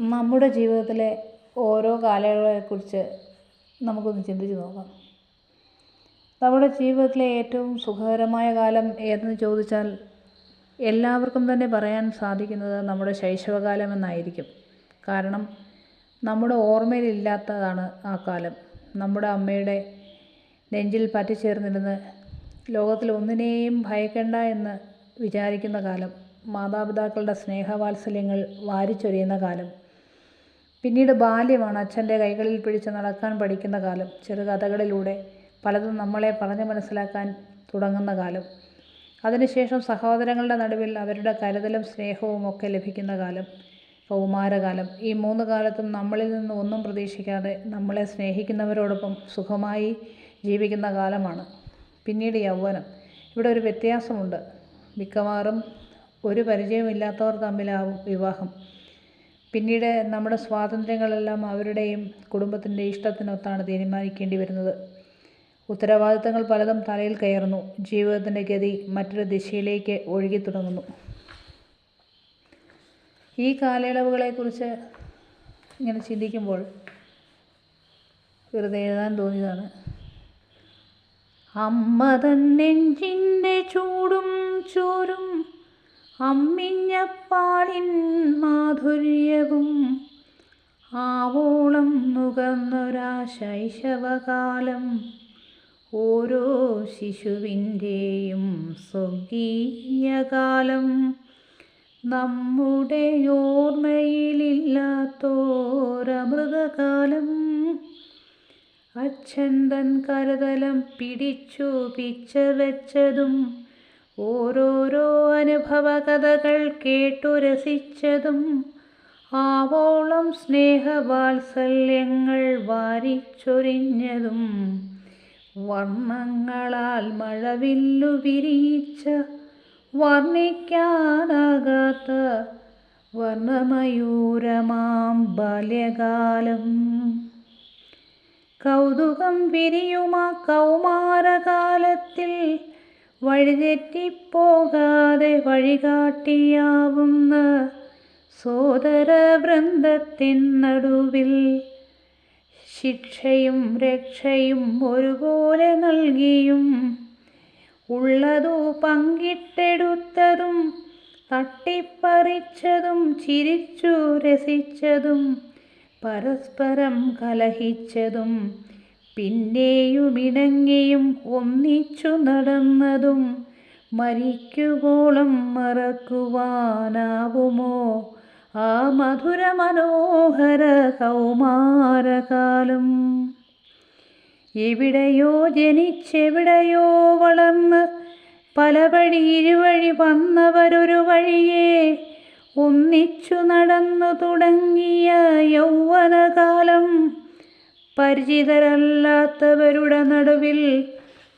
നമ്മുടെ ജീവിതത്തിലെ ഓരോ കാലയളവെക്കുറിച്ച് നമുക്കൊന്ന് ചിന്തിച്ച് നോക്കാം. നമ്മുടെ ജീവിതത്തിലെ ഏറ്റവും സുഖകരമായ കാലം ഏതെന്ന് ചോദിച്ചാൽ എല്ലാവർക്കും തന്നെ പറയാൻ സാധിക്കുന്നത് നമ്മുടെ ശൈശവകാലം എന്നായിരിക്കും. കാരണം നമ്മുടെ ഓർമ്മയിലില്ലാത്തതാണ് ആ കാലം. നമ്മുടെ അമ്മയുടെ നെഞ്ചിൽ പറ്റിച്ചേർന്നിരുന്ന് ലോകത്തിൽ ഒന്നിനെയും ഭയക്കണ്ട എന്ന് വിചാരിക്കുന്ന കാലം മാതാപിതാക്കളുടെ സ്നേഹവാത്സല്യങ്ങൾ വാരിച്ചൊരിയുന്ന കാലം പിന്നീട് ബാല്യമാണ് അച്ഛന്റെ കൈകളിൽ പിടിച്ച് നടക്കാൻ പഠിക്കുന്ന കാലം. ചെറുകഥകളിലൂടെ പലതും നമ്മളെ പറഞ്ഞു മനസ്സിലാക്കാൻ തുടങ്ങുന്ന കാലം. അതിനുശേഷം സഹോദരങ്ങളുടെ നടുവിൽ അവരുടെ കരുതലും സ്നേഹവും ഒക്കെ ലഭിക്കുന്ന കാലം കൗമാരകാലം. ഈ മൂന്ന് കാലത്തും നമ്മളിൽ നിന്ന് ഒന്നും പ്രതീക്ഷിക്കാതെ നമ്മളെ സ്നേഹിക്കുന്നവരോടൊപ്പം സുഖമായി ജീവിക്കുന്ന കാലമാണ്. പിന്നീട് യൗവനം. ഇവിടെ ഒരു വ്യത്യാസമുണ്ട്. മിക്കവാറും ഒരു പരിചയമില്ലാത്തവർ തമ്മിലാവും വിവാഹം. പിന്നീട് നമ്മുടെ സ്വാതന്ത്ര്യങ്ങളെല്ലാം അവരുടെയും കുടുംബത്തിന്റെ ഇഷ്ടത്തിനൊത്താണ് തീരുമാനിക്കേണ്ടി വരുന്നത്. ഉത്തരവാദിത്തങ്ങൾ പലതും തലയിൽ കയറുന്നു. ജീവിതത്തിന്റെ ഗതി മറ്റൊരു ദിശയിലേക്ക് ഒഴുകി തുടങ്ങുന്നു. ഈ കാലയളവുകളെക്കുറിച്ച് ഇങ്ങനെ ചിന്തിക്കുമ്പോൾ വെറുതെ എഴുതാൻ തോന്നിയതാണ്. അമ്മ തൻ നെഞ്ചിന്റെ ചൂടും ചോരും അമ്മിഞ്ഞപ്പാലിൻ മാധുര്യവും ആവോളം നുകർന്നൊരാ ശൈശവകാലം ഓരോ ശിശുവിന്റെയും സ്വർഗീയകാലം. നമ്മുടെ ഓർമ്മയിലില്ലാത്തോരമൃതകാലം അച്ഛൻ തൻ കരുതലം പിടിച്ചു പിച്ച വെച്ചതും ഓരോരോ അനുഭവ കഥകൾ കേട്ടു രസിച്ചതും ആവോളം സ്നേഹവാത്സല്യങ്ങൾ വാരിച്ചൊരിഞ്ഞതും വർണങ്ങളാൽ മഴവില്ലു വിരിയിച്ച വർണിക്കാനാകാത്ത വർണമയൂരമാം ബാല്യകാലം. കൗതുകം വിരിയുമാ കൗമാരകാലത്തിൽ വഴിതെറ്റിപ്പോകാതെ വഴികാട്ടിയാവുന്ന സോദരവൃന്ദത്തിൻ നടുവിൽ ശിക്ഷയും രക്ഷയും ഒരുപോലെ നൽകിയും ഉള്ളതു പങ്കിട്ടെടുത്തതും തട്ടിപ്പറിച്ചതും ചിരിച്ചു രസിച്ചതും പരസ്പരം കലഹിച്ചതും പിന്നെയും ഇണങ്ങിയും ഒന്നിച്ചു നടന്നതും മരിക്കുവോളം മറക്കുവാനാവുമോ? ആ മധുര മനോഹര കൗമാരകാലം. എവിടെയോ ജനിച്ചെവിടെയോ വളർന്ന് പല വഴി ഇരുവഴി വന്നവരൊരു വഴിയെ ഒന്നിച്ചു നടന്നു തുടങ്ങിയ യൗവനകാലം. പരിചിതരല്ലാത്തവരുടെ നടുവിൽ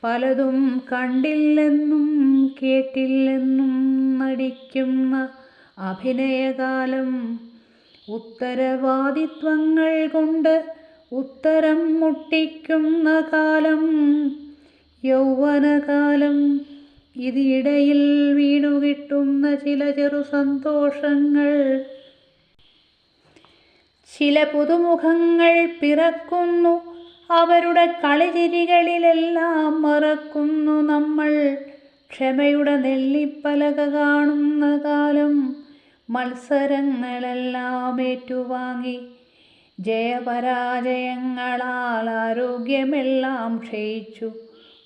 പലതും കണ്ടില്ലെന്നും കേട്ടില്ലെന്നും നടിക്കുന്ന അഭിനയകാലം. ഉത്തരവാദിത്വങ്ങൾ കൊണ്ട് ഉത്തരം മുട്ടിക്കുന്ന കാലം. യൗവനകാലം ഇതിടയിൽ വീണുകിട്ടുന്ന ചില ചെറു സന്തോഷങ്ങൾ. ചില പുതുമുഖങ്ങൾ പിറക്കുന്നു. അവരുടെ കളിചിരികളിലെല്ലാം മറക്കുന്നു നമ്മൾ. ക്ഷമയുടെ നെല്ലിപ്പലക കാണുന്ന കാലം മത്സരങ്ങളെല്ലാം ഏറ്റുവാങ്ങി. ജയപരാജയങ്ങളാൽ ആരോഗ്യമെല്ലാം ക്ഷയിച്ചു.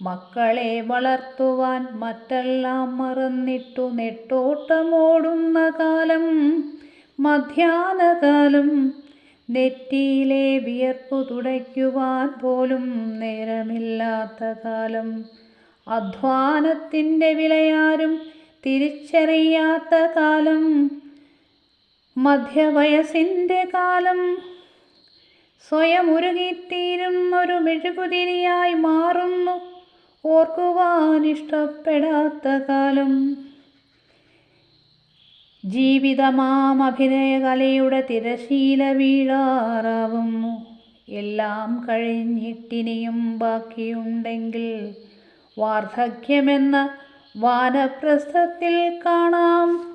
മക്കളെ വളർത്തുവാൻ മറ്റെല്ലാം മറന്നിട്ടു. നെട്ടോട്ടമോടുന്ന കാലം മധ്യാഹ്നകാലം നെറ്റിയിലെ വിയർപ്പു തുടയ്ക്കുവാൻ പോലും നേരമില്ലാത്ത കാലം. അധ്വാനത്തിന്റെ വിലയാരും തിരിച്ചറിയാത്ത കാലം. മധ്യവയസിന്റെ കാലം. സ്വയം ഉരുകിത്തീരുന്നൊരു മെഴുകുതിരിയായി മാറുന്നു. ഓർക്കുവാൻ ഇഷ്ടപ്പെടാത്ത കാലം. ജീവിതമാം അഭിനയകലയുടെ തിരശീല വീഴാറാവുന്നു എല്ലാം കഴിഞ്ഞിട്ടിനിയും ബാക്കിയുണ്ടെങ്കിൽ വാർദ്ധക്യമെന്ന വാനപ്രസ്ഥത്തിൽ കാണാം.